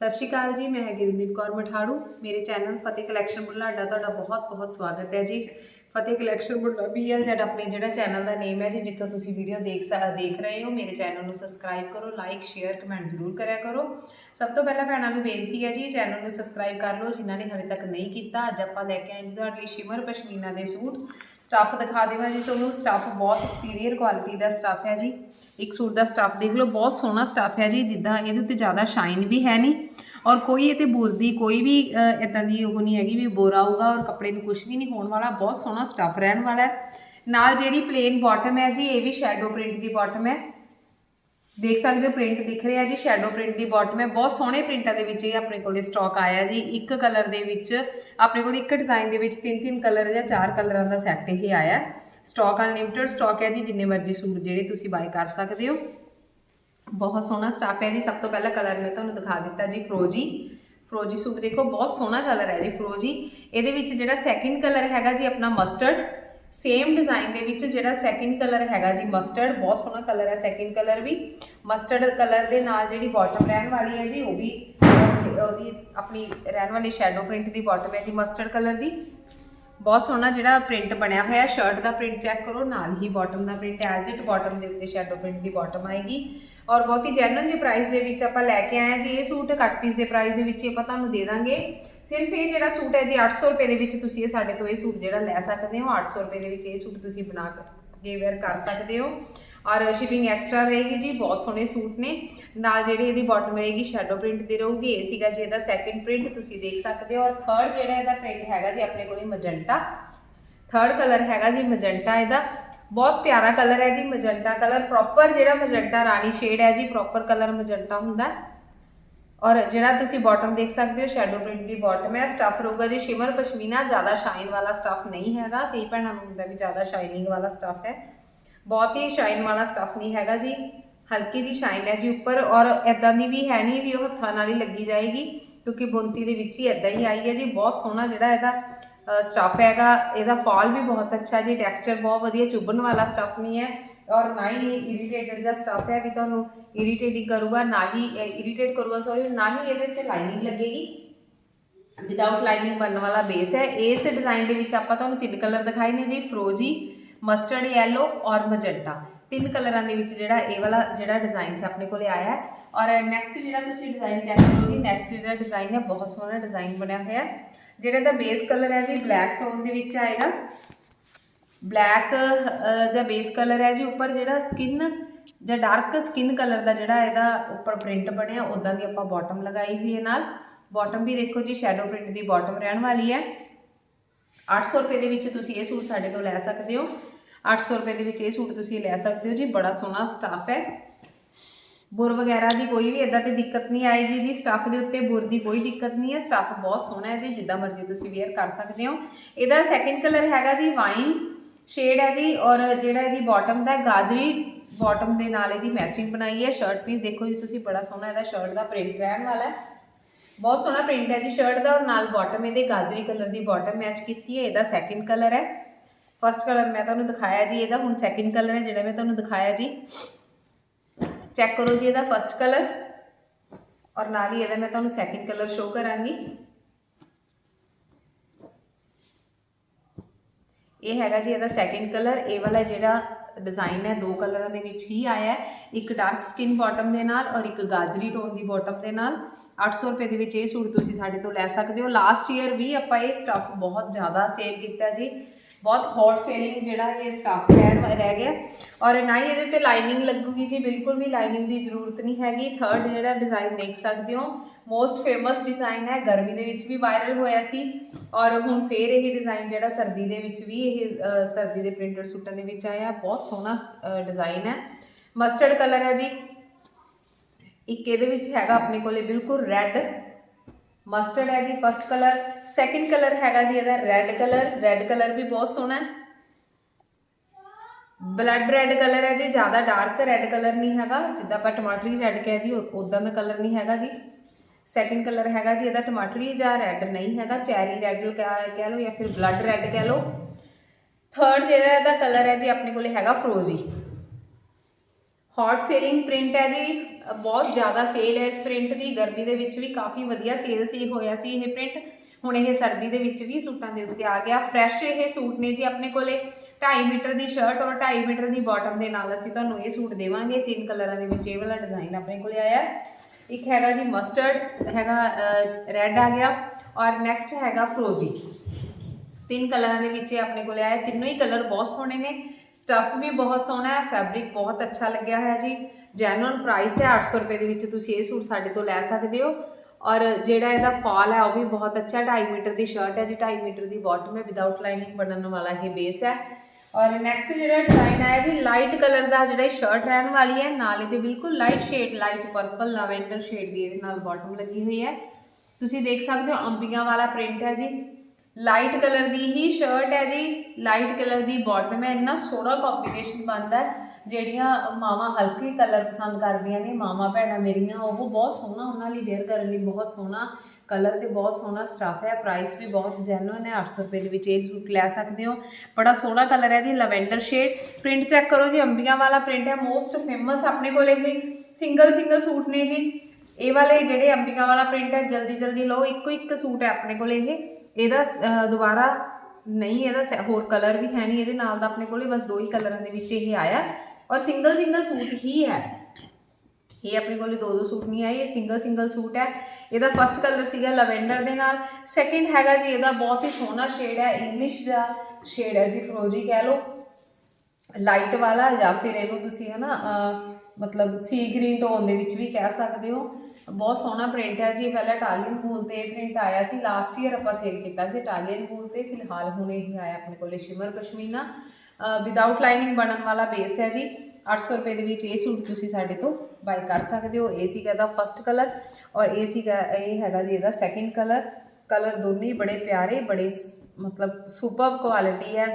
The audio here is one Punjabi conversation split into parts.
ਸਤਿ ਸ਼੍ਰੀ ਅਕਾਲ ਜੀ, ਮੈਂ ਹੈਗੀ ਰਣਦੀਪ ਕੌਰ ਮਠਾੜੂ। ਮੇਰੇ ਚੈਨਲ ਫਤਿਹ ਕਲੈਕਸ਼ਨ ਬੁਲਾਡਾ ਤੁਹਾਡਾ ਬਹੁਤ-ਬਹੁਤ ਸਵਾਗਤ ਹੈ ਜੀ। ਫਤਿਹ ਕਲੈਕਸ਼ਨ ਬੁਢਲਾ ਬੀਐਲ ਜੈਡ ਆਪਣੇ ਜਿਹੜਾ ਚੈਨਲ ਦਾ ਨੇਮ ਹੈ ਜੀ, ਜਿੱਥੋਂ ਤੁਸੀਂ ਵੀਡੀਓ ਦੇਖ ਸਕ- ਦੇਖ ਰਹੇ ਹੋ, ਮੇਰੇ ਚੈਨਲ ਨੂੰ ਸਬਸਕ੍ਰਾਈਬ ਕਰੋ ਲਾਈਕ ਸ਼ੇਅਰ ਕਮੈਂਟ ਜ਼ਰੂਰ ਕਰਿਆ ਕਰੋ। ਸਭ ਤੋਂ ਪਹਿਲਾਂ ਭੈਣਾਂ ਨੂੰ ਬੇਨਤੀ ਹੈ ਜੀ ਚੈਨਲ ਨੂੰ ਸਬਸਕ੍ਰਾਈਬ ਕਰ ਲਓ, ਜਿਨ੍ਹਾਂ ਨੇ ਹਲੇ ਤੱਕ ਨਹੀਂ ਕੀਤਾ, ਅੱਜ ਆਪਾਂ ਲੈ ਕੇ ਆਏ ਜੀ ਤੁਹਾਡੇ ਲਈ ਸ਼ਿਮਰ ਪਸ਼ਮੀਨਾ ਦੇ ਸੂਟ। ਸਟੱਫ ਦਿਖਾ ਦੇਵਾਂ ਜੀ ਤੁਹਾਨੂੰ ਸਟੱਫ ਬਹੁਤ ਸੁਪੀਰੀਅਰ ਕੁਆਲਿਟੀ ਦਾ ਸਟੱਫ ਹੈ ਜੀ। ਇੱਕ ਸੂਟ ਦਾ ਸਟੱਫ ਦੇਖ ਲਓ, ਬਹੁਤ ਸੋਹਣਾ ਸਟੱਫ ਹੈ ਜੀ, ਜਿੱਦਾਂ ਇਹਦੇ ਉੱਤੇ ਜ਼ਿਆਦਾ ਸ਼ਾਈਨ ਵੀ ਹੈ ਨਹੀਂ। ਔਰ ਕੋਈ ਇਹ ਤੇ ਬੁਰਦੀ ਕੋਈ ਵੀ ਇਦਾਂ ਦੀ ਉਹ ਨਹੀਂ ਹੈਗੀ ਵੀ ਬੋਰਾ ਹੋਊਗਾ ਔਰ ਕੱਪੜੇ ਨੂੰ ਕੁਝ ਵੀ ਨਹੀਂ ਹੋਣ ਵਾਲਾ, ਬਹੁਤ ਸੋਹਣਾ ਸਟੱਫ ਰਹਿਣ ਵਾਲਾ ਹੈ। ਨਾਲ ਜਿਹੜੀ ਪਲੇਨ ਬਾਟਮ ਹੈ ਜੀ, ਇਹ ਵੀ ਸ਼ੈਡੋ ਪ੍ਰਿੰਟ ਦੀ ਬਾਟਮ ਹੈ। ਦੇਖ ਸਕਦੇ ਹੋ ਪ੍ਰਿੰਟ ਦਿਖ ਰਿਹਾ ਜੀ ਸ਼ੈਡੋ ਪ੍ਰਿੰਟ ਦੀ ਬਾਟਮ ਹੈ। ਬਹੁਤ ਸੋਹਣੇ ਪ੍ਰਿੰਟਾਂ ਦੇ ਵਿੱਚ ਇਹ ਆਪਣੇ ਕੋਲੇ ਸਟਾਕ ਆਇਆ ਜੀ। ਇੱਕ ਕਲਰ ਦੇ ਵਿੱਚ, ਆਪਣੇ ਕੋਲ ਇੱਕ ਡਿਜ਼ਾਈਨ ਦੇ ਵਿੱਚ ਤਿੰਨ ਤਿੰਨ ਕਲਰ ਜਾਂ ਚਾਰ ਕਲਰਾਂ ਦਾ ਸੈੱਟ ਇਹ ਆਇਆ। ਸਟਾਕ ਅਨਲਿਮਿਟਿਡ ਸਟਾਕ ਹੈ ਜੀ, ਜਿੰਨੇ ਮਰਜ਼ੀ ਸੂਟ ਜਿਹੜੇ ਤੁਸੀਂ ਬਾਈ ਕਰ ਸਕਦੇ ਹੋ। ਬਹੁਤ ਸੋਹਣਾ ਸਟਾਫ ਹੈ ਜੀ। ਸਭ ਤੋਂ ਪਹਿਲਾਂ ਕਲਰ ਮੈਂ ਤੁਹਾਨੂੰ ਦਿਖਾ ਦਿੱਤਾ ਜੀ ਫਰੋਜੀ ਫਰੋਜੀ ਸੂਟ ਦੇਖੋ, ਬਹੁਤ ਸੋਹਣਾ ਕਲਰ ਹੈ ਜੀ ਫਰੋਜੀ ਇਹਦੇ ਵਿੱਚ ਜਿਹੜਾ ਸੈਕਿੰਡ ਕਲਰ ਹੈਗਾ ਜੀ, ਆਪਣਾ ਮਸਟਰਡ ਸੇਮ ਡਿਜ਼ਾਈਨ ਦੇ ਵਿੱਚ ਜਿਹੜਾ ਸੈਕਿੰਡ ਕਲਰ ਹੈਗਾ ਜੀ ਮਸਟਰਡ ਬਹੁਤ ਸੋਹਣਾ ਕਲਰ ਹੈ ਸੈਕਿੰਡ ਕਲਰ ਵੀ। ਮਸਟਰਡ ਕਲਰ ਦੇ ਨਾਲ ਜਿਹੜੀ ਬਾਟਮ ਰਹਿਣ ਵਾਲੀ ਹੈ ਜੀ, ਉਹ ਵੀ ਉਹਦੀ ਆਪਣੀ ਰਹਿਣ ਵਾਲੀ ਸ਼ੈਡੋ ਪ੍ਰਿੰਟ ਦੀ ਬਾਟਮ ਹੈ ਜੀ ਮਸਟਰਡ ਕਲਰ ਦੀ। ਬਹੁਤ ਸੋਹਣਾ ਜਿਹੜਾ ਪ੍ਰਿੰਟ ਬਣਿਆ ਹੋਇਆ ਸ਼ਰਟ ਦਾ ਪ੍ਰਿੰਟ ਚੈੱਕ ਕਰੋ, ਨਾਲ ਹੀ ਬਾਟਮ ਦਾ ਪ੍ਰਿੰਟ ਐਜ਼ ਇਟ ਬਾਟਮ ਦੇ ਉੱਤੇ ਸ਼ੈਡੋ ਪ੍ਰਿੰਟ ਦੀ ਬਾਟਮ ਆਏਗੀ। ਔਰ ਬਹੁਤ ਹੀ ਜੈਨੂਨ ਜਿਹੇ ਪ੍ਰਾਈਸ ਦੇ ਵਿੱਚ ਆਪਾਂ ਲੈ ਕੇ ਆਏ ਹਾਂ ਜੀ। ਇਹ ਸੂਟ ਕੱਟ ਪੀਸ ਦੇ ਪ੍ਰਾਈਸ ਦੇ ਵਿੱਚ ਹੀ ਆਪਾਂ ਤੁਹਾਨੂੰ ਦੇ ਦਾਂਗੇ। ਸਿਰਫ ਇਹ ਜਿਹੜਾ ਸੂਟ ਹੈ ਜੀ 800 ਰੁਪਏ ਦੇ ਵਿੱਚ ਤੁਸੀਂ ਇਹ ਸਾਡੇ ਤੋਂ ਇਹ ਸੂਟ ਜਿਹੜਾ ਲੈ ਸਕਦੇ ਹੋ। 800 ਰੁਪਏ ਦੇ ਵਿੱਚ ਇਹ ਸੂਟ ਤੁਸੀਂ ਬਣਾ ਕੇ ਵੇਅਰ ਕਰ ਸਕਦੇ ਹੋ। ਔਰ ਸ਼ਿਪਿੰਗ ਐਕਸਟਰਾ ਰਹੇਗੀ ਜੀ, ਬਹੁਤ ਸੋਹਣੇ ਸੂਟ ਨੇ। ਨਾਲ ਜਿਹੜੀ ਇਹਦੀ ਬਾਟਮ ਰਹੇਗੀ ਸ਼ੈਡੋ ਪ੍ਰਿੰਟ ਦੀ ਰਹੂਗੀ। ਇਹ ਸੀਗਾ ਜੀ ਇਹਦਾ ਸੈਕਿੰਡ ਪ੍ਰਿੰਟ ਤੁਸੀਂ ਦੇਖ ਸਕਦੇ ਹੋ। ਔਰ ਥਰਡ ਜਿਹੜਾ ਇਹਦਾ ਪ੍ਰਿੰਟ ਹੈਗਾ ਜੀ, ਆਪਣੇ ਕੋਲੇ ਮਜੰਟਾ ਥਰਡ ਕਲਰ ਹੈਗਾ ਜੀ ਮਜੰਟਾ ਇਹਦਾ। ਬਹੁਤ ਪਿਆਰਾ ਕਲਰ ਹੈ ਜੀ ਮਜੰਟਾ ਕਲਰ ਪ੍ਰੋਪਰ ਜਿਹੜਾ ਮਜੰਟਾ ਰਾਣੀ ਸ਼ੇਡ ਹੈ ਜੀ ਪ੍ਰੋਪਰ ਕਲਰ ਮਜੰਟਾ ਹੁੰਦਾ ਔਰ ਜਿਹੜਾ ਤੁਸੀਂ ਬਾਟਮ ਦੇਖ ਸਕਦੇ ਹੋ ਸ਼ੈਡੋ ਪ੍ਰਿੰਟ ਦੀ ਬਾਟਮ ਹੈ। ਸਟਫ ਰਹੂਗਾ ਜੀ ਸ਼ਿਮਰ ਪਸ਼ਮੀਨਾ, ਜ਼ਿਆਦਾ ਸ਼ਾਈਨ ਵਾਲਾ ਸਟਫ ਨਹੀਂ ਹੈਗਾ। ਕਈ ਭੈਣਾਂ ਨੂੰ ਹੁੰਦਾ ਵੀ ਜ਼ਿਆਦਾ ਸ਼ਾਈਨਿੰਗ ਵਾਲਾ ਸਟਫ ਹੈ। ਬਹੁਤ ਹੀ ਸ਼ਾਈਨ ਵਾਲਾ ਸਟਫ ਨਹੀਂ ਹੈਗਾ ਜੀ। ਹਲਕੀ ਜੀ ਸ਼ਾਈਨ ਹੈ ਜੀ ਉੱਪਰ ਔਰ ਐਦਾਂ ਦੀ ਵੀ ਹੈ ਨਹੀਂ ਵੀ ਉਹ ਹੱਥਾਂ ਨਾਲ ਹੀ ਲੱਗੀ ਜਾਏਗੀ, ਕਿਉਂਕਿ ਬੁੰਤੀ ਦੇ ਵਿੱਚ ਹੀ ਐਦਾਂ ਹੀ ਆਈ ਹੈ ਜੀ। ਬਹੁਤ ਸੋਹਣਾ ਜਿਹੜਾ ਇਹਦਾ ਸਟਫ ਹੈਗਾ, ਇਹਦਾ ਫਾਲ ਵੀ ਬਹੁਤ ਅੱਛਾ ਜੀ ਟੈਕਸਚਰ ਬਹੁਤ ਵਧੀਆ, ਚੁੱਭਣ ਵਾਲਾ ਸਟਫ ਨਹੀਂ ਹੈ ਔਰ ਨਾ ਹੀ ਇਰੀਟੇਟਡ ਜਿਹਾ ਸਟਫ ਹੈ, ਵੀ ਤੁਹਾਨੂੰ ਇਰੀਟੇਟਿੰਗ ਕਰੂਗਾ, ਨਾ ਹੀ ਇਰੀਟੇਟ ਕਰੂਗਾ ਸੌਰੀ ਨਾ ਹੀ ਇਹਦੇ ਤੇ ਲਾਈਨਿੰਗ ਲੱਗੇਗੀ। ਵਿਦਆਊਟ ਲਾਈਨਿੰਗ ਬਣਨ ਵਾਲਾ ਬੇਸ ਹੈ, ਇਸ ਡਿਜ਼ਾਈਨ ਦੇ ਵਿੱਚ ਆਪਾਂ ਤੁਹਾਨੂੰ ਤਿੰਨ ਕਲਰ ਦਿਖਾਏ ਨੇ ਜੀ ਫਰੋਜੀ ਮਸਟਰਡ ਯੈਲੋ ਔਰ ਮਜੰਟਾ ਤਿੰਨ ਕਲਰਾਂ ਦੇ ਵਿੱਚ ਜਿਹੜਾ ਇਹ ਵਾਲਾ ਜਿਹੜਾ ਡਿਜ਼ਾਈਨ ਸੀ ਆਪਣੇ ਕੋਲੇ ਆਇਆ ਹੈ। ਔਰ ਨੈਕਸਟ ਜਿਹੜਾ ਤੁਸੀਂ ਡਿਜ਼ਾਈਨ ਚੈੱਕ ਕਰੋ ਜੀ ਨੈਕਸਟ ਜਿਹੜਾ ਡਿਜ਼ਾਈਨ ਹੈ, ਬਹੁਤ ਸੋਹਣਾ ਡਿਜ਼ਾਈਨ ਬਣਿਆ ਹੋਇਆ ਹੈ। ਜਿਹੜਾ ਦਾ ਬੇਸ ਕਲਰ ਹੈ ਜੀ ਬਲੈਕ ਟੋਨ ਦੇ ਵਿੱਚ ਆਏਗਾ। ਬਲੈਕ ਜਾਂ ਬੇਸ ਕਲਰ ਹੈ ਜੀ ਉੱਪਰ ਜਿਹੜਾ ਸਕਿਨ ਜਾਂ ਡਾਰਕ ਸਕਿਨ ਕਲਰ ਦਾ ਜਿਹੜਾ ਇਹਦਾ ਉੱਪਰ ਪ੍ਰਿੰਟ ਬਣਿਆ ਉਦਾਂ ਦੀ ਆਪਾਂ ਬਾਟਮ ਲਗਾਈ ਹੋਈ ਹੈ ਨਾਲ। ਬਾਟਮ ਵੀ ਦੇਖੋ ਜੀ ਸ਼ੈਡੋ ਪ੍ਰਿੰਟ ਦੀ ਬਾਟਮ ਰਹਿਣ ਵਾਲੀ ਹੈ। 800 ਰੁਪਏ ਦੇ ਵਿੱਚ ਤੁਸੀਂ ਇਹ ਸੂਟ ਸਾਡੇ ਤੋਂ ਲੈ ਸਕਦੇ ਹੋ। 800 ਰੁਪਏ ਦੇ ਵਿੱਚ ਇਹ ਸੂਟ ਤੁਸੀਂ ਲੈ ਸਕਦੇ ਹੋ ਜੀ, ਬੜਾ ਸੋਹਣਾ ਸਟਾਫ ਹੈ। ਬੁਰ ਵਗੈਰਾ ਦੀ ਕੋਈ ਵੀ ਇਦਾਂ ਦੀ ਦਿੱਕਤ ਨਹੀਂ ਆਏਗੀ ਜੀ। ਸਟਾਫ ਦੇ ਉੱਤੇ ਬੁਰ ਦੀ ਕੋਈ ਦਿੱਕਤ ਨਹੀਂ ਹੈ। ਸਟਾਫ ਬਹੁਤ ਸੋਹਣਾ ਹੈ ਜੀ, ਜਿੱਦਾਂ ਮਰਜ਼ੀ ਤੁਸੀਂ ਵੇਅਰ ਕਰ ਸਕਦੇ ਹੋ। ਇਹਦਾ ਸੈਕਿੰਡ ਕਲਰ ਹੈਗਾ ਜੀ ਵਾਈਨ ਸ਼ੇਡ ਹੈ ਜੀ ਔਰ ਜਿਹੜਾ ਇਹਦੀ ਬਾਟਮ ਦਾ ਗਾਜਰੀ ਬਾਟਮ ਦੇ ਨਾਲ ਇਹਦੀ ਮੈਚਿੰਗ ਬਣਾਈ ਹੈ। ਸ਼ਰਟ ਪੀਸ ਦੇਖੋ ਜੀ ਤੁਸੀਂ, ਬੜਾ ਸੋਹਣਾ ਇਹਦਾ ਸ਼ਰਟ ਦਾ ਪ੍ਰਿੰਟ ਰਹਿਣ ਵਾਲਾ ਹੈ। ਬਹੁਤ ਸੋਹਣਾ ਪ੍ਰਿੰਟ ਹੈ ਜੀ ਸ਼ਰਟ ਦਾ ਔਰ ਨਾਲ ਬਾਟਮ ਇਹਦੇ ਗਾਜਰੀ ਕਲਰ ਦੀ ਬਾਟਮ ਮੈਚ ਕੀਤੀ ਹੈ। ਇਹਦਾ ਸੈਕਿੰਡ ਕਲਰ ਹੈ। ਫਸਟ ਕਲਰ ਮੈਂ ਤੁਹਾਨੂੰ ਦਿਖਾਇਆ ਜੀ ਇਹਦਾ, ਹੁਣ ਸੈਕਿੰਡ ਕਲਰ ਹੈ ਜਿਹੜਾ ਮੈਂ ਤੁਹਾਨੂੰ ਦਿਖਾਇਆ ਜੀ। ਚੈੱਕ ਕਰੋ ਜੀ ਇਹਦਾ ਫਸਟ ਕਲਰ ਔਰ ਨਾਲ ਹੀ ਇਹਦਾ ਮੈਂ ਤੁਹਾਨੂੰ ਸੈਕਿੰਡ ਕਲਰ ਸ਼ੋ ਕਰਾਂਗੀ। ਇਹ ਹੈਗਾ ਜੀ ਇਹਦਾ ਸੈਕਿੰਡ ਕਲਰ ਇਹ ਵਾਲਾ ਜਿਹੜਾ ਡਿਜ਼ਾਈਨ ਹੈ, ਦੋ ਕਲਰਾਂ ਦੇ ਵਿੱਚ ਹੀ ਆਇਆ ਹੈ। ਇੱਕ ਡਾਰਕ ਸਕਿਨ ਬਾਟਮ ਦੇ ਨਾਲ ਔਰ ਇੱਕ ਗਾਜਰੀ ਟੋਨ ਦੀ ਬਾਟਮ ਦੇ ਨਾਲ। 800 ਰੁਪਏ ਦੇ ਵਿੱਚ ਇਹ ਸੂਟ ਤੁਸੀਂ ਸਾਡੇ ਤੋਂ ਲੈ ਸਕਦੇ ਹੋ। ਲਾਸਟ ਈਅਰ ਵੀ ਆਪਾਂ ਇਹ ਸਟਫ ਬਹੁਤ ਜ਼ਿਆਦਾ ਸੇਲ ਕੀਤਾ ਜੀ। ਬਹੁਤ ਹੌਟ ਸੇਲਿੰਗ ਜਿਹੜਾ ਇਹ ਸਟਫ ਰਹਿਣ ਰਹਿ ਗਿਆ। ਔਰ ਨਾ ਹੀ ਇਹਦੇ ਤੇ ਲਾਈਨਿੰਗ ਲੱਗੂਗੀ ਜੀ, ਬਿਲਕੁਲ ਵੀ ਲਾਈਨਿੰਗ ਦੀ ਜ਼ਰੂਰਤ ਨਹੀਂ ਹੈਗੀ। ਥਰਡ ਜਿਹੜਾ ਡਿਜ਼ਾਈਨ ਦੇਖ ਸਕਦੇ ਹੋ ਮੋਸਟ ਫੇਮਸ ਡਿਜ਼ਾਈਨ ਹੈ। ਗਰਮੀ ਦੇ ਵਿੱਚ ਵੀ ਵਾਇਰਲ ਹੋਇਆ ਸੀ। ਔਰ ਹੁਣ ਫੇਰ ਇਹ ਡਿਜ਼ਾਈਨ ਜਿਹੜਾ ਸਰਦੀ ਦੇ ਵਿੱਚ ਵੀ ਇਹ ਸਰਦੀ ਦੇ ਪ੍ਰਿੰਟਡ ਸੂਟਾਂ ਦੇ ਵਿੱਚ ਆਇਆ। ਬਹੁਤ ਸੋਹਣਾ ਡਿਜ਼ਾਈਨ ਹੈ। ਮਸਟਰਡ ਕਲਰ ਹੈ ਜੀ। ਇੱਕ ਇਹਦੇ ਵਿੱਚ ਹੈਗਾ ਆਪਣੇ ਕੋਲੇ ਬਿਲਕੁਲ ਰੈੱਡ ਮਸਟਰਡ ਹੈ ਜੀ ਫਸਟ ਕਲਰ ਸੈਕਿੰਡ ਕਲਰ ਹੈਗਾ ਜੀ ਇਹਦਾ ਰੈੱਡ ਕਲਰ ਰੈੱਡ ਕਲਰ ਵੀ ਬਹੁਤ ਸੋਹਣਾ ਹੈ। ਬਲੱਡ ਰੈੱਡ ਕਲਰ ਹੈ ਜੀ, ਜ਼ਿਆਦਾ ਡਾਰਕ ਰੈੱਡ ਕਲਰ ਨਹੀਂ ਹੈਗਾ। ਜਿੱਦਾਂ ਆਪਾਂ ਟਮਾਟਰੀ ਰੈੱਡ ਕਹਿ ਦੀ ਉਦਾਂ ਦਾ ਕਲਰ ਨਹੀਂ ਹੈਗਾ ਜੀ। ਸੈਕਿੰਡ ਕਲਰ ਹੈਗਾ ਜੀ ਇਹਦਾ ਟਮਾਟਰੀ ਜਾਂ ਰੈੱਡ ਨਹੀਂ ਹੈਗਾ। ਚੈਰੀ ਰੈੱਡ ਕਹਿ ਲਓ ਜਾਂ ਫਿਰ ਬਲੱਡ ਰੈੱਡ ਕਹਿ ਲਓ। ਥਰਡ ਜਿਹੜਾ ਇਹਦਾ ਕਲਰ ਹੈ ਜੀ, ਆਪਣੇ ਕੋਲੇ ਹੈਗਾ ਫਰੋਜ਼ੀ ਹੌਟ ਸੇਲਿੰਗ ਪ੍ਰਿੰਟ ਹੈ ਜੀ। ਬਹੁਤ ਜ਼ਿਆਦਾ ਸੇਲ ਹੈ ਇਸ ਪ੍ਰਿੰਟ ਦੀ। ਗਰਮੀ ਦੇ ਵਿੱਚ ਵੀ ਕਾਫੀ ਵਧੀਆ ਸੇਲ ਸੀ, ਹੋਇਆ ਸੀ ਇਹ ਪ੍ਰਿੰਟ ਹੁਣ ਇਹ ਸਰਦੀ ਦੇ ਵਿੱਚ ਵੀ ਸੂਟਾਂ ਦੇ ਉੱਤੇ ਆ ਗਿਆ। ਫਰੈਸ਼ ਇਹ ਸੂਟ ਨੇ ਜੀ ਆਪਣੇ ਕੋਲੇ। 2.5 ਮੀਟਰ ਦੀ ਸ਼ਰਟ ਔਰ 2.5 ਮੀਟਰ ਦੀ ਬਾਟਮ ਦੇ ਨਾਲ ਅਸੀਂ ਤੁਹਾਨੂੰ ਇਹ ਸੂਟ ਦੇਵਾਂਗੇ। ਤਿੰਨ ਕਲਰਾਂ ਦੇ ਵਿੱਚ ਇਹ ਵਾਲਾ ਡਿਜ਼ਾਈਨ ਆਪਣੇ ਕੋਲੇ ਆਇਆ ਇੱਕ ਹੈਗਾ ਜੀ ਮਸਟਰਡ ਹੈਗਾ ਰੈੱਡ ਆ ਗਿਆ। ਔਰ ਨੈਕਸਟ ਹੈਗਾ ਫਰੋਜ਼ੀ ਤਿੰਨ ਕਲਰਾਂ ਦੇ ਵਿੱਚ ਇਹ ਆਪਣੇ ਕੋਲੇ ਆਇਆ। ਤਿੰਨੋਂ ਹੀ ਕਲਰ ਬਹੁਤ ਸੋਹਣੇ ਨੇ। ਸਟੱਫ ਵੀ ਬਹੁਤ ਸੋਹਣਾ ਹੈ ਫੈਬਰਿਕ ਬਹੁਤ ਅੱਛਾ ਲੱਗਿਆ ਹੋਇਆ ਜੀ। ਜੈਨੂਅਲ ਪ੍ਰਾਈਸ ਹੈ 800 ਰੁਪਏ ਦੇ ਵਿੱਚ ਤੁਸੀਂ ਇਹ ਸੂਟ ਸਾਡੇ ਤੋਂ ਲੈ ਸਕਦੇ ਹੋ। ਔਰ ਜਿਹੜਾ ਇਹਦਾ ਫਾਲ ਹੈ, ਉਹ ਵੀ ਬਹੁਤ ਅੱਛਾ 2.5 ਮੀਟਰ ਦੀ ਸ਼ਰਟ ਹੈ ਜੀ 2.5 ਮੀਟਰ ਦੀ ਬਾਟਮ ਹੈ ਵਿਦਆਊਟ ਲਾਈਨਿੰਗ ਬਣਨ ਵਾਲਾ ਇਹ ਬੇਸ ਹੈ। ਔਰ ਨੈਕਸਟ ਜਿਹੜਾ ਡਿਜ਼ਾਈਨ ਆਇਆ ਜੀ ਲਾਈਟ ਕਲਰ ਦਾ ਜਿਹੜਾ ਸ਼ਰਟ ਰਹਿਣ ਵਾਲੀ ਹੈ, ਨਾਲ ਇਹਦੇ ਬਿਲਕੁਲ light shade light purple lavender shade ਦੀ ਇਹਦੇ ਨਾਲ ਬਾਟਮ ਲੱਗੀ ਹੋਈ ਹੈ। ਤੁਸੀਂ ਦੇਖ ਸਕਦੇ ਹੋ, ਅੰਬੀਆਂ ਵਾਲਾ ਪ੍ਰਿੰਟ ਹੈ ਜੀ। ਲਾਈਟ ਕਲਰ ਦੀ ਹੀ ਸ਼ਰਟ ਹੈ ਜੀ। ਲਾਈਟ ਕਲਰ ਦੀ ਬਾਟਮ ਹੈ। ਇੰਨਾ ਸੋਹਣਾ ਕੰਬੀਨੇਸ਼ਨ ਬਣਦਾ ਹੈ, ਜਿਹੜੀਆਂ ਮਾਵਾਂ ਹਲਕੇ ਕਲਰ ਪਸੰਦ ਕਰਦੀਆਂ ਨੇ, ਮਾਵਾਂ ਭੈਣਾਂ ਮੇਰੀਆਂ, ਉਹ ਬਹੁਤ ਸੋਹਣਾ ਉਹਨਾਂ ਲਈ ਵੇਅਰ ਕਰਨ ਲਈ ਬਹੁਤ ਸੋਹਣਾ ਕਲਰ ਤੇ ਬਹੁਤ ਸੋਹਣਾ ਸਟੱਫ ਹੈ। ਪ੍ਰਾਈਸ ਵੀ ਬਹੁਤ ਜੈਨੂਇਨ ਹੈ। 800 ਰੁਪਏ ਦੇ ਵਿੱਚ ਇਹ ਸੂਟ ਲੈ ਸਕਦੇ ਹੋ। ਬੜਾ ਸੋਹਣਾ ਕਲਰ ਹੈ ਜੀ ਲਵੈਂਡਰ ਸ਼ੇਡ ਪ੍ਰਿੰਟ ਚੈੱਕ ਕਰੋ ਜੀ, ਅੰਬੀਆਂ ਵਾਲਾ ਪ੍ਰਿੰਟ ਹੈ। ਮੋਸਟ ਫੇਮਸ ਆਪਣੇ ਕੋਲ ਇਹ ਸਿੰਗਲ ਸਿੰਗਲ ਸੂਟ ਨੇ ਜੀ। ਇਹ ਵਾਲੇ ਜਿਹੜੇ ਅੰਬਿਕਾ ਵਾਲਾ ਪ੍ਰਿੰਟ ਹੈ, ਜਲਦੀ ਜਲਦੀ ਲਓ। ਇੱਕੋ ਇੱਕ ਸੂਟ ਹੈ ਆਪਣੇ ਕੋਲ ਇਹ। ਇਹਦਾ ਦੁਬਾਰਾ ਨਹੀਂ ਇਹਦਾ ਸੈ- ਹੋਰ ਕਲਰ ਵੀ ਹੈ ਨਹੀਂ ਇਹਦੇ ਨਾਲ ਦਾ ਆਪਣੇ ਕੋਲੇ ਬਸ ਦੋ ਹੀ ਕਲਰਾਂ ਦੇ ਵਿੱਚ ਇਹ ਆਇਆ। ਔਰ ਸਿੰਗਲ ਸਿੰਗਲ ਸੂਟ ਹੀ ਹੈ। ਇਹ ਆਪਣੇ ਕੋਲੇ ਦੋ ਦੋ ਸੂਟ ਨਹੀਂ ਆਏ ਇਹ ਸਿੰਗਲ ਸਿੰਗਲ ਸੂਟ ਹੈ। ਇਹਦਾ ਫਰਸਟ ਕਲਰ ਸੀਗਾ ਲਵੈਂਡਰ ਦੇ ਨਾਲ। ਸੈਕਿੰਡ ਹੈਗਾ ਜੀ ਇਹਦਾ ਬਹੁਤ ਹੀ ਸੋਹਣਾ ਸ਼ੇਡ ਹੈ ਇੰਗਲਿਸ਼ ਦਾ ਸ਼ੇਡ ਹੈ ਜੀ ਫਰੋਜੀ ਕਹਿ ਲਓ। ਲਾਈਟ ਵਾਲਾ ਜਾਂ ਫਿਰ ਇਹਨੂੰ ਤੁਸੀਂ ਹਨਾ ਅਹ, ਮਤਲਬ ਸੀ ਗ੍ਰੀਨ ਟੋਨ ਦੇ ਵਿੱਚ ਵੀ ਕਹਿ ਸਕਦੇ ਹੋ। ਬਹੁਤ ਸੋਹਣਾ ਪ੍ਰਿੰਟ ਹੈ ਜੀ। ਪਹਿਲਾਂ ਇਟਾਲੀਅਨ ਵੂਲ ਤੇ ਪ੍ਰਿੰਟ ਆਇਆ ਸੀ। ਲਾਸਟ ਈਅਰ ਆਪਾਂ ਸੇਲ ਕੀਤਾ ਸੀ ਇਟਾਲੀਅਨ ਵੂਲ ਤੇ। ਫਿਲਹਾਲ ਹੁਣ ਇਹ ਆਇਆ ਆਪਣੇ ਕੋਲੇ ਸ਼ਿਮਰ ਪਸ਼ਮੀਨਾ। ਵਿਦਆਊਟ ਲਾਈਨਿੰਗ ਬਣਨ ਵਾਲਾ ਬੇਸ ਹੈ ਜੀ। 800 ਰੁਪਏ ਦੇ ਵਿੱਚ ਇਹ ਸੂਟ ਤੁਸੀਂ ਸਾਡੇ ਤੋਂ ਬਾਈ ਕਰ ਸਕਦੇ ਹੋ। ਇਹ ਸੀਗਾ ਇਹਦਾ ਫਰਸਟ ਕਲਰ ਔਰ ਇਹ ਸੀਗਾ, ਇਹ ਹੈਗਾ ਜੀ ਇਹਦਾ ਸੈਕਿੰਡ ਕਲਰ ਕਲਰ ਦੋਨੇ ਬੜੇ ਪਿਆਰੇ, ਬੜੇ ਮਤਲਬ ਸੁਪਰਬ ਕੁਆਲਿਟੀ ਹੈ।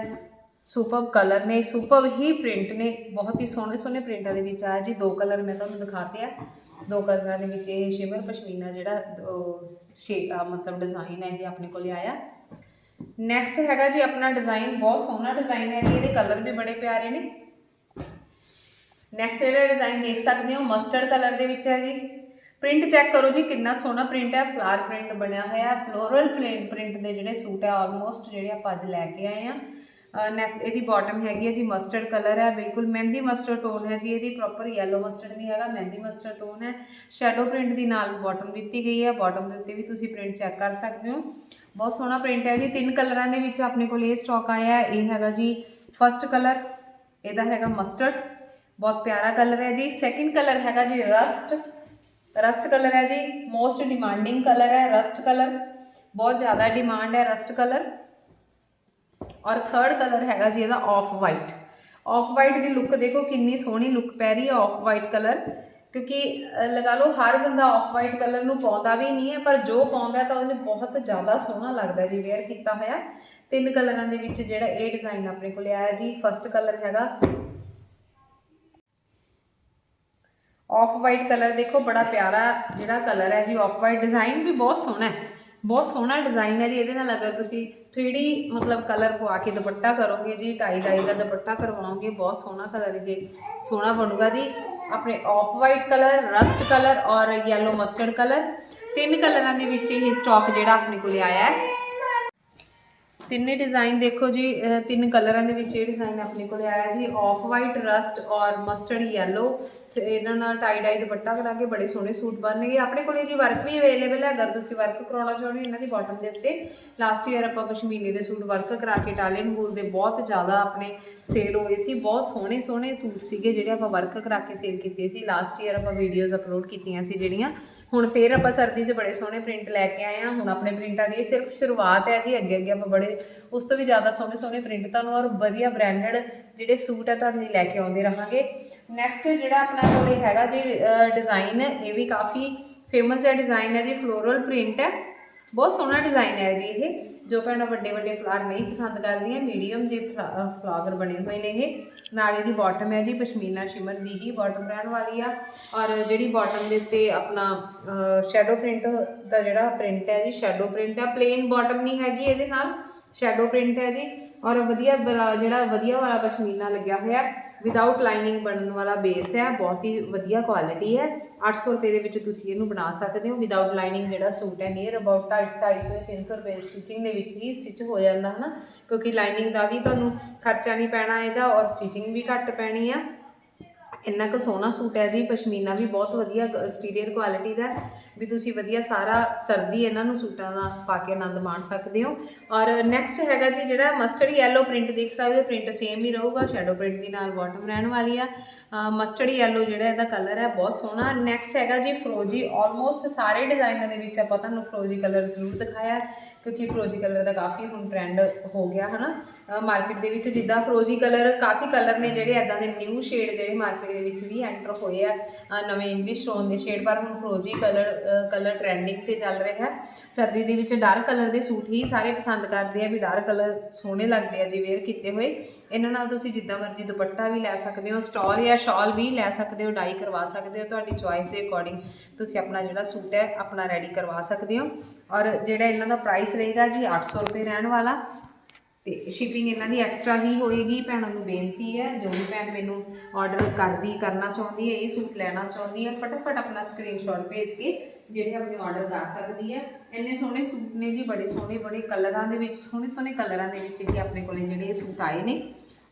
ਸੁਪਰਬ ਕਲਰ ਨੇ ਸੁਪਰਬ ਹੀ ਪ੍ਰਿੰਟ ਨੇ। ਬਹੁਤ ਹੀ ਸੋਹਣੇ ਸੋਹਣੇ ਪ੍ਰਿੰਟਾਂ ਦੇ ਵਿੱਚ। ਆਇਆ ਜੀ ਦੋ ਕਲਰ ਮੈਂ ਤੁਹਾਨੂੰ ਦਿਖਾਤੇ ਆ। ਦੋ ਕਲਰਾਂ ਦੇ ਵਿੱਚ ਇਹ ਸ਼ਿਮਰ ਪਸ਼ਮੀਨਾ ਜਿਹੜਾ ਸ਼ੇ ਮਤਲਬ ਡਿਜ਼ਾਈਨ ਹੈ, ਇਹ ਆਪਣੇ ਕੋਲੇ ਆਇਆ। ਨੈਕਸਟ ਹੈਗਾ ਜੀ ਆਪਣਾ ਡਿਜ਼ਾਈਨ ਬਹੁਤ ਸੋਹਣਾ ਡਿਜ਼ਾਈਨ ਹੈ ਜੀ, ਇਹਦੇ ਕਲਰ ਵੀ ਬੜੇ ਪਿਆਰੇ ਨੇ। ਨੈਕਸਟ ਜਿਹੜਾ ਡਿਜ਼ਾਈਨ ਦੇਖ ਸਕਦੇ ਹੋ ਮਸਟਰਡ ਕਲਰ ਦੇ ਵਿੱਚ ਹੈ ਜੀ। ਪ੍ਰਿੰਟ ਚੈੱਕ ਕਰੋ ਜੀ, ਕਿੰਨਾ ਸੋਹਣਾ ਪ੍ਰਿੰਟ ਹੈ ਫਲਾਰ ਪ੍ਰਿੰਟ ਬਣਿਆ ਹੋਇਆ ਹੈ ਫਲੋਰਲ ਪ੍ਰਿੰਟ ਦੇ ਜਿਹੜੇ ਸੂਟ ਹੈ ਆਲਮੋਸਟ ਜਿਹੜੇ ਆਪਾਂ ਅੱਜ ਲੈ ਕੇ ਆਏ ਆ ਨੈਕ ਇਹਦੀ ਬਾਟਮ ਹੈਗੀ ਹੈ ਜੀ ਮਸਟਰਡ ਕਲਰ ਹੈ, ਬਿਲਕੁਲ ਮਹਿੰਦੀ ਮਸਟਰਡ ਟੋਨ ਹੈ ਜੀ, ਇਹਦੀ ਪ੍ਰੋਪਰ ਯੈਲੋ ਮਸਟਰਡ ਨਹੀਂ ਹੈਗਾ, ਮਹਿੰਦੀ ਮਸਟਰਡ ਟੋਨ ਹੈ। ਸ਼ੈਡੋ ਪ੍ਰਿੰਟ ਦੀ ਨਾਲ ਬਾਟਮ ਦਿੱਤੀ ਗਈ ਹੈ ਬਾਟਮ ਦੇ ਉੱਤੇ ਵੀ ਤੁਸੀਂ ਪ੍ਰਿੰਟ ਚੈੱਕ ਕਰ ਸਕਦੇ ਹੋ। ਬਹੁਤ ਸੋਹਣਾ ਪ੍ਰਿੰਟ ਹੈ ਜੀ, ਤਿੰਨ ਕਲਰਾਂ ਦੇ ਵਿੱਚ ਆਪਣੇ ਕੋਲ ਇਹ ਸਟਾਕ ਆਇਆ ਇਹ ਹੈਗਾ ਜੀ ਫਰਸਟ ਕਲਰ ਇਹਦਾ ਹੈਗਾ ਮਸਟਰਡ ਬਹੁਤ ਪਿਆਰਾ ਕਲਰ ਹੈ ਜੀ। ਸੈਕਿੰਡ ਕਲਰ ਹੈਗਾ ਜੀ ਰਸਟ ਰਸਟ ਕਲਰ ਹੈ ਜੀ ਮੋਸਟ ਡਿਮਾਂਡਿੰਗ ਕਲਰ ਹੈ ਰਸਟ ਕਲਰ ਬਹੁਤ ਜ਼ਿਆਦਾ ਡਿਮਾਂਡ ਹੈ ਰਸਟ ਕਲਰ ਔਰ ਥਰਡ ਕਲਰ ਹੈਗਾ ਜੀ ਇਹਦਾ ਆਫ ਵਾਈਟ ਆਫ ਵਾਈਟ ਦੀ ਲੁੱਕ ਦੇਖੋ ਕਿੰਨੀ ਸੋਹਣੀ ਲੁੱਕ ਪੈ ਰਹੀ ਹੈ ਆਫ ਵਾਈਟ ਕਲਰ ਕਿਉਂਕਿ ਲਗਾ ਲਓ, ਹਰ ਬੰਦਾ ਆਫ ਵਾਈਟ ਕਲਰ ਨੂੰ ਪਾਉਂਦਾ ਵੀ ਨਹੀਂ ਹੈ, ਪਰ ਜੋ ਪਾਉਂਦਾ ਤਾਂ ਉਹਨੂੰ ਬਹੁਤ ਜ਼ਿਆਦਾ ਸੋਹਣਾ ਲੱਗਦਾ ਜੀ ਵੇਅਰ ਕੀਤਾ ਹੋਇਆ। ਤਿੰਨ ਕਲਰਾਂ ਦੇ ਵਿੱਚ ਜਿਹੜਾ ਇਹ ਡਿਜ਼ਾਈਨ ਆਪਣੇ ਕੋਲ ਆਇਆ ਜੀ ਫਰਸਟ ਕਲਰ ਹੈਗਾ। ਆਫ ਵਾਈਟ ਕਲਰ ਦੇਖੋ, ਬੜਾ ਪਿਆਰਾ ਜਿਹੜਾ ਕਲਰ ਹੈ ਜੀ ਆਫ ਵਾਈਟ ਡਿਜ਼ਾਈਨ ਵੀ ਬਹੁਤ ਸੋਹਣਾ ਹੈ। ਬਹੁਤ ਸੋਹਣਾ ਡਿਜ਼ਾਈਨ ਹੈ ਜੀ, ਇਹਦੇ ਨਾਲ ਅਗਰ ਤੁਸੀਂ 3D ਮਤਲਬ ਕਲਰ ਪਵਾ ਕੇ ਦੁਪੱਟਾ ਕਰੋਗੇ ਜੀ ਟਾਈ ਡਾਈ ਦਾ ਦੁਪੱਟਾ ਕਰਵਾਓਗੇ, ਬਹੁਤ ਸੋਹਣਾ ਕਲਰ ਇਹ ਸੋਹਣਾ ਬਣੂਗਾ ਜੀ। ਆਪਣੇ off white colour rust colour ਔਰ ਯੈਲੋ ਮਸਟਰਡ ਕਲਰ ਤਿੰਨ ਕਲਰਾਂ ਦੇ ਵਿੱਚ ਇਹ ਸਟਾਕ ਜਿਹੜਾ ਆਪਣੇ ਕੋਲੇ ਆਇਆ ਹੈ। ਤਿੰਨੇ ਡਿਜ਼ਾਈਨ ਦੇਖੋ ਜੀ ਤਿੰਨ ਕਲਰਾਂ ਦੇ ਵਿੱਚ ਇਹ ਡਿਜ਼ਾਈਨ ਆਪਣੇ ਕੋਲੇ ਆਇਆ ਜੀ ਆਫ ਵਾਈਟ ਰਸਟ ਔਰ ਮਸਟਰਡ ਯੈਲੋ ਇਹਨਾਂ ਨਾਲ ਟਾਈ ਡਾਈ ਦੁਪੱਟਾ ਕਰਾ ਕੇ ਬੜੇ ਸੋਹਣੇ ਸੂਟ ਬਣਨਗੇ। ਆਪਣੇ ਕੋਲੇ ਜੀ ਵਰਕ ਵੀ ਅਵੇਲੇਬਲ ਹੈ, ਅਗਰ ਤੁਸੀਂ ਵਰਕ ਕਰਾਉਣਾ ਚਾਹੁੰਦੇ ਹੋ ਇਹਨਾਂ ਦੀ ਬਾਟਮ ਦੇ ਉੱਤੇ। ਲਾਸਟ ਈਅਰ ਆਪਾਂ ਪਸ਼ਮੀਨੇ ਦੇ ਸੂਟ ਵਰਕ ਕਰਾ ਕੇ ਇਟਾਲੀਅਨ ਵੂਲ ਦੇ ਬਹੁਤ ਜ਼ਿਆਦਾ ਆਪਣੇ ਸੇਲ ਹੋਏ ਸੀ। ਬਹੁਤ ਸੋਹਣੇ ਸੋਹਣੇ ਸੂਟ ਸੀਗੇ ਜਿਹੜੇ ਆਪਾਂ ਵਰਕ ਕਰਾ ਕੇ ਸੇਲ ਕੀਤੇ ਸੀ। ਲਾਸਟ ਈਅਰ ਆਪਾਂ ਵੀਡੀਓਜ਼ ਅਪਲੋਡ ਕੀਤੀਆਂ ਸੀ ਜਿਹੜੀਆਂ। ਹੁਣ ਫੇਰ ਆਪਾਂ ਸਰਦੀ 'ਚ ਬੜੇ ਸੋਹਣੇ ਪ੍ਰਿੰਟ ਲੈ ਕੇ ਆਏ ਆ ਹੁਣ ਆਪਣੇ ਪ੍ਰਿੰਟਾਂ ਦੀ ਇਹ ਸਿਰਫ ਸ਼ੁਰੂਆਤ ਹੈ ਜੀ। ਅੱਗੇ ਅੱਗੇ ਆਪਾਂ ਬੜੇ, ਉਸ ਤੋਂ ਵੀ ਜ਼ਿਆਦਾ ਸੋਹਣੇ ਸੋਹਣੇ ਪ੍ਰਿੰਟ ਤੁਹਾਨੂੰ ਔਰ ਵਧੀਆ ਬ੍ਰਾਂਡਡ ਜਿਹੜੇ ਸੂਟ ਆ ਤੁਹਾਡੇ ਲਈ ਲੈ ਕੇ ਆਉਂਦੇ ਰਹਾਂਗੇ। ਨੈਕਸਟ ਜਿਹੜਾ ਆਪਣਾ ਕੋਲੇ ਹੈਗਾ ਜੀ ਡਿਜ਼ਾਈਨ ਇਹ ਵੀ ਕਾਫੀ ਫੇਮਸ ਹੈ ਡਿਜ਼ਾਈਨ ਹੈ ਜੀ ਫਲੋਰਲ ਪ੍ਰਿੰਟ ਹੈ। ਬਹੁਤ ਸੋਹਣਾ ਡਿਜ਼ਾਈਨ ਹੈ ਜੀ ਇਹ, ਜੋ ਭੈਣਾਂ ਵੱਡੇ ਵੱਡੇ ਫਲਾਰ ਨਹੀਂ ਪਸੰਦ ਕਰਦੀਆਂ ਮੀਡੀਅਮ ਜੇ ਫਲਾਵਰ ਬਣੇ ਹੋਏ ਨੇ ਇਹ। ਨਾਲ ਇਹਦੀ ਬਾਟਮ ਹੈ ਜੀ, ਪਸ਼ਮੀਨਾ ਸ਼ਿਮਰ ਦੀ ਹੀ ਬਾਟਮ ਰਹਿਣ ਵਾਲੀ ਆ। ਔਰ ਜਿਹੜੀ ਬਾਟਮ ਦੇ ਉੱਤੇ ਆਪਣਾ ਸ਼ੈਡੋ ਪ੍ਰਿੰਟ ਦਾ ਜਿਹੜਾ ਪ੍ਰਿੰਟ ਹੈ ਜੀ ਸ਼ੈਡੋ ਪ੍ਰਿੰਟ ਹੈ। ਪਲੇਨ ਬਾਟਮ ਨਹੀਂ ਹੈਗੀ ਇਹਦੇ ਨਾਲ। ਸ਼ੈਡੋ ਪ੍ਰਿੰਟ ਹੈ ਜੀ। ਔਰ ਵਧੀਆ ਵਾਲਾ ਜਿਹੜਾ ਵਧੀਆ ਵਾਲਾ ਪਸ਼ਮੀਨਾ ਲੱਗਿਆ ਹੋਇਆ ਵਿਦਆਊਟ ਲਾਈਨਿੰਗ ਬਣਨ ਵਾਲਾ ਬੇਸ ਹੈ, ਬਹੁਤ ਹੀ ਵਧੀਆ ਕੁਆਲਿਟੀ ਹੈ। 800 ਰੁਪਏ ਦੇ ਵਿੱਚ ਤੁਸੀਂ ਇਹਨੂੰ ਬਣਾ ਸਕਦੇ ਹੋ। ਵਿਦਆਊਟ ਲਾਈਨਿੰਗ ਜਿਹੜਾ ਸੂਟ ਹੈ ਨੀਅਰ ਅਬਾਊਟ 250 ਜਾਂ 300 ਰੁਪਏ ਸਟਿਚਿੰਗ ਦੇ ਵਿੱਚ ਹੀ ਸਟਿਚ ਹੋ ਜਾਂਦਾ ਹੈ ਨਾ ਕਿਉਂਕਿ ਲਾਈਨਿੰਗ ਦਾ ਵੀ ਤੁਹਾਨੂੰ ਖਰਚਾ ਨਹੀਂ ਪੈਣਾ ਇਹਦਾ ਔਰ ਸਟਿਚਿੰਗ ਵੀ ਘੱਟ ਪੈਣੀ ਆ। ਇੰਨਾ ਕੁ ਸੋਹਣਾ ਸੂਟ ਹੈ ਜੀ, ਪਸ਼ਮੀਨਾ ਵੀ ਬਹੁਤ ਵਧੀਆ ਸੁਪੀਰੀਅਰ ਕੁਆਲਿਟੀ ਦਾ ਵੀ ਤੁਸੀਂ ਵਧੀਆ ਸਾਰਾ ਸਰਦੀ ਇਹਨਾਂ ਨੂੰ ਸੂਟਾਂ ਦਾ ਪਾ ਕੇ ਆਨੰਦ ਮਾਣ ਸਕਦੇ ਹੋ। ਔਰ ਨੈਕਸਟ ਹੈਗਾ ਜੀ, ਜਿਹੜਾ ਮਸਟਰਡ ਯੈਲੋ ਪ੍ਰਿੰਟ ਦੇਖ ਸਕਦੇ ਹੋ। ਪ੍ਰਿੰਟ ਸੇਮ ਹੀ ਰਹੂਗਾ ਸ਼ੈਡੋ ਪ੍ਰਿੰਟ ਦੀ ਨਾਲ ਬਾਟਮ ਰਹਿਣ ਵਾਲੀ ਆ। ਮਸਟਰਡ ਯੈਲੋ ਜਿਹੜਾ ਇਹਦਾ ਕਲਰ ਹੈ, ਬਹੁਤ ਸੋਹਣਾ। ਨੈਕਸਟ ਹੈਗਾ ਜੀ ਫਰੋਜੀ ਆਲਮੋਸਟ ਸਾਰੇ ਡਿਜ਼ਾਈਨਾਂ ਦੇ ਵਿੱਚ ਆਪਾਂ ਤੁਹਾਨੂੰ ਫਰੋਜੀ ਕਲਰ ਜ਼ਰੂਰ ਦਿਖਾਇਆ। ਕਿਉਂਕਿ ਫਰੋਜੀ ਕਲਰ ਦਾ ਕਾਫੀ ਹੁਣ ਟ੍ਰੈਂਡ ਹੋ ਗਿਆ, ਹਨਾ? ਮਾਰਕੀਟ ਦੇ ਵਿੱਚ ਜਿੱਦਾਂ ਫਰੋਜੀ ਕਲਰ, ਕਾਫੀ ਕਲਰ ਨੇ ਜਿਹੜੇ ਐਦਾਂ ਦੇ ਨਿਊ ਸ਼ੇਡ ਜਿਹੜੇ ਮਾਰਕੀਟ ਦੇ ਵਿੱਚ ਵੀ ਐਂਟਰ ਹੋਏ ਆ ਨਵੇਂ ਇੰਗਲਿਸ਼ ਟੋਨ ਦੇ ਸ਼ੇਡ ਪਰ ਹੁਣ ਫਰੋਜੀ ਕਲਰ ਕਲਰ ਟ੍ਰੈਂਡਿੰਗ ਤੇ ਚੱਲ ਰਿਹਾ ਹੈ। ਸਰਦੀ ਦੇ ਵਿੱਚ ਡਾਰਕ ਕਲਰ ਦੇ ਸੂਟ ਹੀ ਸਾਰੇ ਪਸੰਦ ਕਰਦੇ ਆ ਵੀ ਡਾਰਕ ਕਲਰ ਸੋਹਣੇ ਲੱਗਦੇ ਆ ਜੇ ਵੇਅਰ ਕੀਤੇ ਹੋਏ। ਇਹਨਾਂ ਨਾਲ ਤੁਸੀਂ ਜਿੱਦਾਂ ਮਰਜ਼ੀ ਦੁਪੱਟਾ ਵੀ ਲੈ ਸਕਦੇ ਹੋ, ਸਟਾਲ ਜਾਂ ਸ਼ਾਲ ਵੀ ਲੈ ਸਕਦੇ ਹੋ ਡਾਈ ਕਰਵਾ ਸਕਦੇ ਹੋ, ਤੁਹਾਡੀ ਚੁਆਇਸ ਦੇ ਅਕੋਰਡਿੰਗ ਤੁਸੀਂ ਆਪਣਾ ਜਿਹੜਾ ਸੂਟ ਹੈ, ਆਪਣਾ ਰੈਡੀ ਕਰਵਾ ਸਕਦੇ ਹੋ। ਔਰ ਜਿਹੜਾ ਇਹਨਾਂ ਦਾ ਪ੍ਰਾਈਸ ਰਹੇਗਾ ਜੀ 800 ਰੁਪਏ ਰਹਿਣ ਵਾਲਾ। ਤੇ ਸ਼ਿਪਿੰਗ ਇਹਨਾਂ ਦੀ ਐਕਸਟਰਾ ਹੀ ਹੋਏਗੀ। ਭੈਣਾਂ ਨੂੰ ਬੇਨਤੀ ਹੈ, ਜੋ ਵੀ ਭੈਣ ਮੈਨੂੰ ਆਰਡਰ ਕਰਦੀ, ਕਰਨਾ ਚਾਹੁੰਦੀ ਹੈ, ਇਹ ਸੂਟ ਲੈਣਾ ਚਾਹੁੰਦੀ ਹੈ, ਫਟਾਫਟ ਆਪਣਾ ਸਕਰੀਨਸ਼ਾਟ ਭੇਜ ਕੇ ਜਿਹੜੇ ਆਪਣੇ ਆਰਡਰ ਕਰ ਸਕਦੀ ਹੈ। ਇੰਨੇ ਸੋਹਣੇ ਸੂਟ ਨੇ ਜੀ, ਬੜੇ ਸੋਹਣੇ, ਬੜੇ ਕਲਰਾਂ ਦੇ ਵਿੱਚ, ਸੋਹਣੇ ਸੋਹਣੇ ਕਲਰਾਂ ਦੇ ਵਿੱਚ ਹੀ ਆਪਣੇ ਕੋਲੇ ਜਿਹੜੇ ਸੂਟ ਆਏ ਨੇ।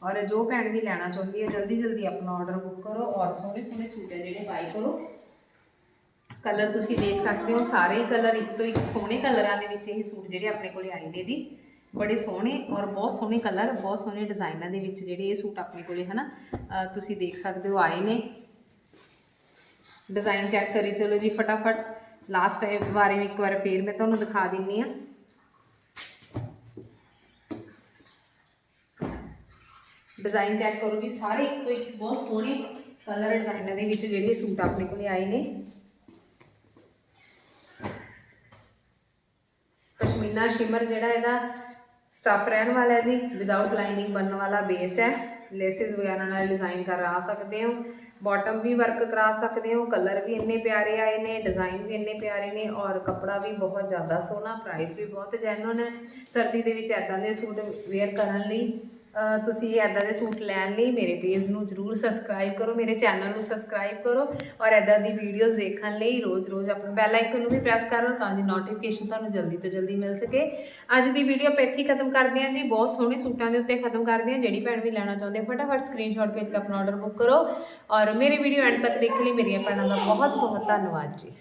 ਔਰ ਜੋ ਭੈਣ ਵੀ ਲੈਣਾ ਚਾਹੁੰਦੀ ਹੈ, ਜਲਦੀ ਜਲਦੀ ਆਪਣਾ ਆਰਡਰ ਬੁੱਕ ਕਰੋ ਔਰ ਸੋਹਣੇ ਸੋਹਣੇ ਸੂਟ ਹੈ ਜਿਹੜੇ ਬਾਈ ਕਰੋ। ਕਲਰ ਤੁਸੀਂ ਦੇਖ ਸਕਦੇ ਹੋ, ਸਾਰੇ ਹੀ ਕਲਰ ਇੱਕ ਤੋਂ ਇੱਕ ਸੋਹਣੇ ਕਲਰਾਂ ਦੇ ਵਿੱਚ ਇਹ ਸੂਟ ਜਿਹੜੇ ਆਪਣੇ ਕੋਲੇ ਆਏ ਨੇ ਜੀ। ਬੜੇ ਸੋਹਣੇ ਔਰ ਬਹੁਤ ਸੋਹਣੇ ਕਲਰ, ਬਹੁਤ ਸੋਹਣੇ ਡਿਜ਼ਾਈਨਾਂ ਦੇ ਵਿੱਚ ਜਿਹੜੇ ਇਹ ਸੂਟ ਆਪਣੇ ਕੋਲੇ ਹਨਾ, ਅਹ ਤੁਸੀਂ ਦੇਖ ਸਕਦੇ ਹੋ ਆਏ ਨੇ। ਡਿਜ਼ਾਈਨ ਚੈੱਕ ਕਰੀ ਚਲੋ ਜੀ ਫਟਾਫਟ। ਲਾਸਟ ਟਾਈਮ ਬਾਰੇ ਇੱਕ ਵਾਰ ਫੇਰ ਮੈਂ ਤੁਹਾਨੂੰ ਦਿਖਾ ਦਿੰਨੀ ਆ। ਡਿਜ਼ਾਈਨ ਚੈੱਕ ਕਰੋ ਜੀ, ਸਾਰੇ ਇੱਕ ਤੋਂ ਇੱਕ ਬਹੁਤ ਸੋਹਣੇ ਕਲਰ ਡਿਜ਼ਾਈਨਾਂ ਦੇ ਵਿੱਚ ਜਿਹੜੇ ਸੂਟ ਆਪਣੇ ਕੋਲੇ ਆਏ ਨੇ। ਪਸ਼ਮੀਨਾ ਸ਼ਿਮਰ ਜਿਹੜਾ ਇਹਦਾ ਸਟਫ ਰਹਿਣ ਵਾਲਾ ਹੈ ਜੀ ਵਿਦਆਊਟ ਲਾਈਨਿੰਗ ਬਣਨ ਵਾਲਾ ਬੇਸ ਹੈ। ਲੇਸਿਸ ਵਗੈਰਾ ਨਾਲ ਡਿਜ਼ਾਈਨ ਕਰਾ ਸਕਦੇ ਹੋ। ਬਾਟਮ ਵੀ ਵਰਕ ਕਰਾ ਸਕਦੇ ਹੋ। ਕਲਰ ਵੀ ਇੰਨੇ ਪਿਆਰੇ ਆਏ ਨੇ ਡਿਜ਼ਾਈਨ ਵੀ ਇੰਨੇ ਪਿਆਰੇ ਨੇ ਔਰ ਕੱਪੜਾ ਵੀ ਬਹੁਤ ਜ਼ਿਆਦਾ ਸੋਹਣਾ ਪ੍ਰਾਈਸ ਵੀ ਬਹੁਤ ਜੈਨੂਨ ਹੈ। ਸਰਦੀ ਦੇ ਵਿੱਚ ਐਦਾਂ ਦੇ ਸੂਟ ਵੇਅਰ ਕਰਨ ਲਈ ਤੁਸੀਂ ਐਦਾਂ ਦੇ ਸੂਟ ਲੈਣ ਲਈ ਮੇਰੇ ਪੇਜ ਨੂੰ ਜਰੂਰ ਸਬਸਕ੍ਰਾਈਬ ਕਰੋ ਮੇਰੇ ਚੈਨਲ ਨੂੰ ਸਬਸਕ੍ਰਾਈਬ ਕਰੋ ਔਰ ਐਦਾਂ ਦੀ ਵੀਡੀਓਜ਼ ਦੇਖਣ ਲਈ ਰੋਜ਼-ਰੋਜ਼ ਆਪਣੇ ਬੈਲ ਆਈਕਨ ਨੂੰ ਵੀ ਪ੍ਰੈਸ ਕਰ ਲਓ ਤਾਂ ਜੋ ਨੋਟੀਫਿਕੇਸ਼ਨ ਤੁਹਾਨੂੰ ਜਲਦੀ ਤੋਂ ਜਲਦੀ ਮਿਲ ਸਕੇ। ਅੱਜ ਦੀ ਵੀਡੀਓ ਆਪਾਂ ਇੱਥੇ ਖਤਮ ਕਰਦੇ ਹਾਂ ਜੀ। ਬਹੁਤ ਸੋਹਣੇ ਸੂਟਾਂ ਦੇ ਉੱਤੇ ਖਤਮ ਕਰਦੇ ਹਾਂ। ਜਿਹੜੀ ਭੈਣ ਵੀ ਲੈਣਾ ਚਾਹੁੰਦੇ ਆ, ਫਟਾਫਟ ਸਕਰੀਨਸ਼ਾਟ ਭੇਜ ਕੇ ਆਪਣਾ ਆਰਡਰ ਬੁੱਕ ਕਰੋ ਔਰ ਮੇਰੀ ਵੀਡੀਓ ਐਂਡ ਤੱਕ ਦੇਖਣ ਲਈ ਮੇਰੀਆਂ ਭੈਣਾਂ ਦਾ ਬਹੁਤ ਬਹੁਤ ਧੰਨਵਾਦ ਜੀ।